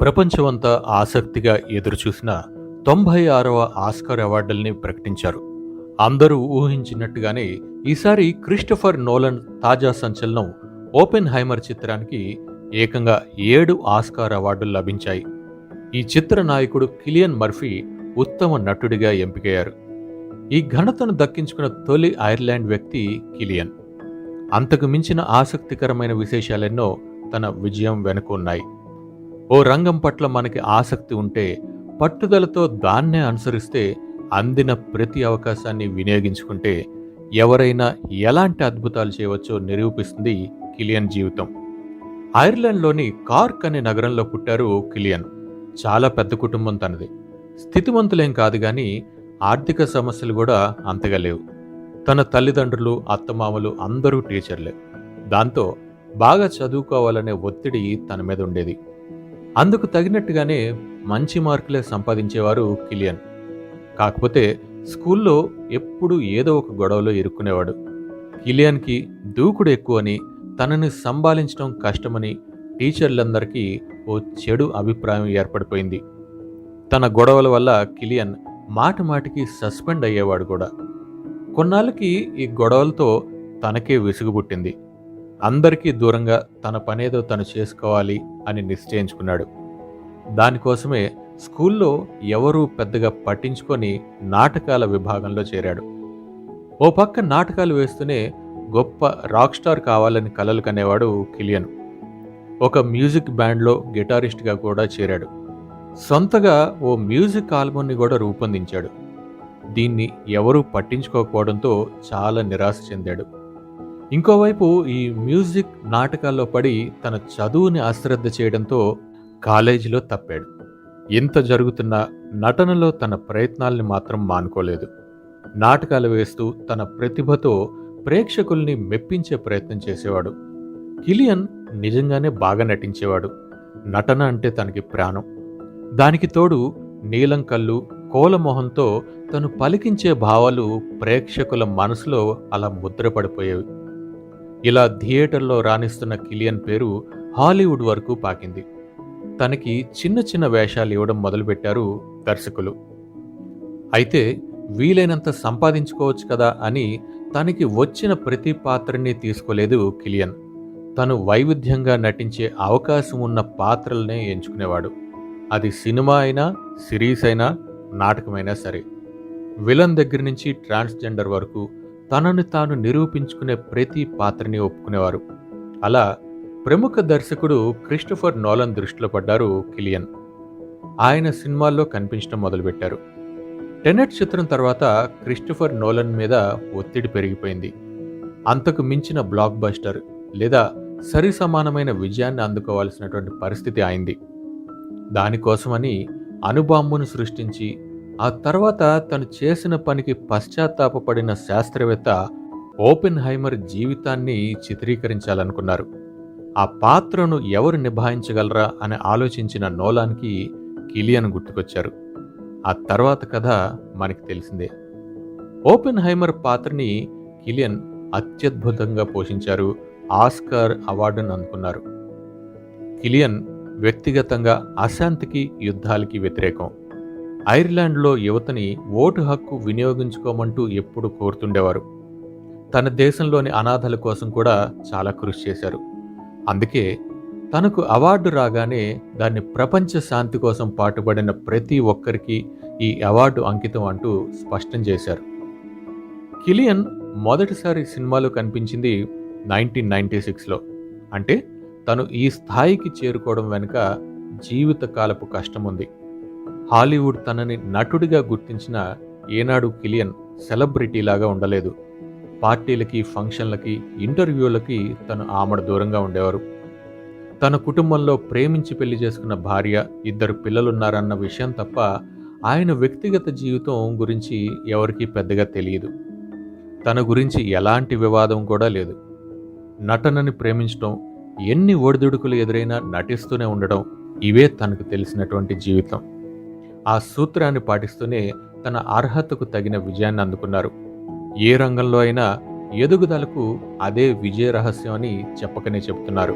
ప్రపంచమంతా ఆసక్తిగా ఎదురుచూసిన తొంభై ఆరవ ఆస్కార్ అవార్డుల్ని ప్రకటించారు. అందరూ ఊహించినట్టుగానే ఈసారి క్రిస్టఫర్ నోలన్ తాజా సంచలనం ఓపెన్ హైమర్ చిత్రానికి ఏకంగా ఏడు ఆస్కార్ అవార్డులు లభించాయి. ఈ చిత్ర నాయకుడు కిలియన్ మర్ఫీ ఉత్తమ నటుడిగా ఎంపికయ్యారు. ఈ ఘనతను దక్కించుకున్న తొలి ఐర్లాండ్ వ్యక్తి కిలియన్. అంతకు మించిన ఆసక్తికరమైన విశేషాలెన్నో తన విజయం వెనుక ఉన్నాయి ఓ రంగం పట్ల మనకి ఆసక్తి ఉంటే పట్టుదలతో దాన్నే అనుసరిస్తే అందిన ప్రతి అవకాశాన్ని వినియోగించుకుంటే ఎవరైనా ఎలాంటి అద్భుతాలు చేయవచ్చో నిరూపిస్తుంది కిలియన్ జీవితం. ఐర్లాండ్లోని కార్క్ అనే నగరంలో పుట్టారు కిలియన్. చాలా పెద్ద కుటుంబం తనది. స్థితిమంతులేం కాదు కానీ ఆర్థిక సమస్యలు కూడా అంతగా లేవు. తన తల్లిదండ్రులు అత్తమామలు అందరూ టీచర్లే. దాంతో బాగా చదువుకోవాలనే ఒత్తిడి తన మీద ఉండేది. అందుకు తగినట్టుగానే మంచి మార్కులే సంపాదించేవారు కిలియన్. కాకపోతే స్కూల్లో ఎప్పుడూ ఏదో ఒక గొడవలో ఇరుక్కునేవాడు. కిలియన్కి దూకుడు ఎక్కువని తనని సంభాలించడం కష్టమని టీచర్లందరికీ ఓ చెడు అభిప్రాయం ఏర్పడిపోయింది. తన గొడవల వల్ల కిలియన్ మాట మాటికి సస్పెండ్ అయ్యేవాడు కూడా. కొన్నాళ్ళకి ఈ గొడవలతో తనకే విసుగు పుట్టింది. అందరికీ దూరంగా తన పనేదో తను చేసుకోవాలి అని నిశ్చయించుకున్నాడు. దానికోసమే స్కూల్లో ఎవరూ పెద్దగా పట్టించుకొని నాటకాల విభాగంలో చేరాడు. ఓ పక్క నాటకాలు వేస్తూనే గొప్ప రాక్ స్టార్ కావాలని కలలు కనేవాడు కిలియన్. ఒక మ్యూజిక్ బ్యాండ్లో గిటారిస్ట్గా కూడా చేరాడు. సొంతగా ఓ మ్యూజిక్ ఆల్బమ్ని కూడా రూపొందించాడు. దీన్ని ఎవరూ పట్టించుకోకపోవడంతో చాలా నిరాశ చెందాడు. ఇంకోవైపు ఈ మ్యూజిక్ నాటకాల్లో పడి తన చదువుని అశ్రద్ధ చేయడంతో కాలేజీలో తప్పాడు. ఇంత జరుగుతున్న నటనలో తన ప్రయత్నాల్ని మాత్రం మానుకోలేదు. నాటకాలు వేస్తూ తన ప్రతిభతో ప్రేక్షకుల్ని మెప్పించే ప్రయత్నం చేసేవాడు. కిలియన్ నిజంగానే బాగా నటించేవాడు. నటన అంటే తనకి ప్రాణం. దానికి తోడు నీలం కళ్ళు కోలమొహంతో తను పలికించే భావాలు ప్రేక్షకుల మనసులో అలా ముద్రపడిపోయేవి. ఇలా థియేటర్లో రాణిస్తున్న కిలియన్ పేరు హాలీవుడ్ వరకు పాకింది. తనకి చిన్న చిన్న వేషాలు ఇవ్వడం మొదలుపెట్టారు దర్శకులు. అయితే వీలైనంత సంపాదించుకోవచ్చు కదా అని తనకి వచ్చిన ప్రతి పాత్రని తీసుకోలేదు కిలియన్. తను వైవిధ్యంగా నటించే అవకాశం ఉన్న పాత్రలనే ఎంచుకునేవాడు. అది సినిమా అయినా సిరీస్ అయినా నాటకమైనా సరే. విలన్ దగ్గర నుంచి ట్రాన్స్జెండర్ వరకు తనను తాను నిరూపించుకునే ప్రతి పాత్రని ఒప్పుకునేవారు. అలా ప్రముఖ దర్శకుడు క్రిస్టఫర్ నోలన్ దృష్టిలో పడ్డారు కిలియన్. ఆయన సినిమాల్లో కనిపించడం మొదలుపెట్టారు. టెనెట్ చిత్రం తర్వాత క్రిస్టఫర్ నోలన్ మీద ఒత్తిడి పెరిగిపోయింది. అంతకు మించిన బ్లాక్ బస్టర్ లేదా సరి సమానమైన విజయాన్ని అందుకోవాల్సినటువంటి పరిస్థితి అయింది దానికోసమని అనుబాంబును సృష్టించి ఆ తర్వాత తను చేసిన పనికి పశ్చాత్తాపపడిన శాస్త్రవేత్త ఓపెన్ హైమర్ జీవితాన్ని చిత్రీకరించాలనుకున్నారు. ఆ పాత్రను ఎవరు నిభాయించగలరా అని ఆలోచించిన నోలాన్కి కిలియన్ గుర్తుకొచ్చారు. ఆ తర్వాత కథ మనకి తెలిసిందే. ఓపెన్ హైమర్ పాత్రని కిలియన్ అత్యద్భుతంగా పోషించారు ఆస్కార్ అవార్డును అందుకున్నారు. కిలియన్ వ్యక్తిగతంగా అశాంతికి యుద్ధాలకి వ్యతిరేకం. ఐర్లాండ్లో యువతని ఓటు హక్కు వినియోగించుకోమంటూ ఎప్పుడు కోరుతుండేవారు. తన దేశంలోని అనాథల కోసం కూడా చాలా కృషి చేశారు. అందుకే తనకు అవార్డు రాగానే దాన్ని ప్రపంచ శాంతి కోసం పాటుపడిన ప్రతి ఒక్కరికి ఈ అవార్డు అంకితం అంటూ స్పష్టం చేశారు. కిలియన్ మొదటిసారి సినిమాలో కనిపించింది నైన్టీన్ నైన్టీ సిక్స్లో. అంటే తను ఈ స్థాయికి చేరుకోవడం వెనుక జీవితకాలపు కష్టం ఉంది హాలీవుడ్ తనని నటుడిగా గుర్తించిన ఏనాడు కిలియన్ సెలబ్రిటీలాగా ఉండలేదు. పార్టీలకి ఫంక్షన్లకి ఇంటర్వ్యూలకి తను ఆమడ దూరంగా ఉండేవారు. తన కుటుంబంలో ప్రేమించి పెళ్ళి చేసుకున్న భార్య ఇద్దరు పిల్లలున్నారన్న విషయం తప్ప ఆయన వ్యక్తిగత జీవితం గురించి ఎవరికీ పెద్దగా తెలియదు. తన గురించి ఎలాంటి వివాదం కూడా లేదు. నటనని ప్రేమించడం ఎన్ని ఒడిదుడుకులు ఎదురైనా నటిస్తూనే ఉండడం ఇవే తనకు తెలిసినటువంటి జీవితం. ఆ సూత్రాన్ని పాటిస్తూనే తన అర్హతకు తగిన విజయాన్ని అందుకున్నారు. ఏ రంగంలో అయినా ఎదుగుదలకు అదే విజయ రహస్యం అని చెప్పకనే చెబుతున్నారు.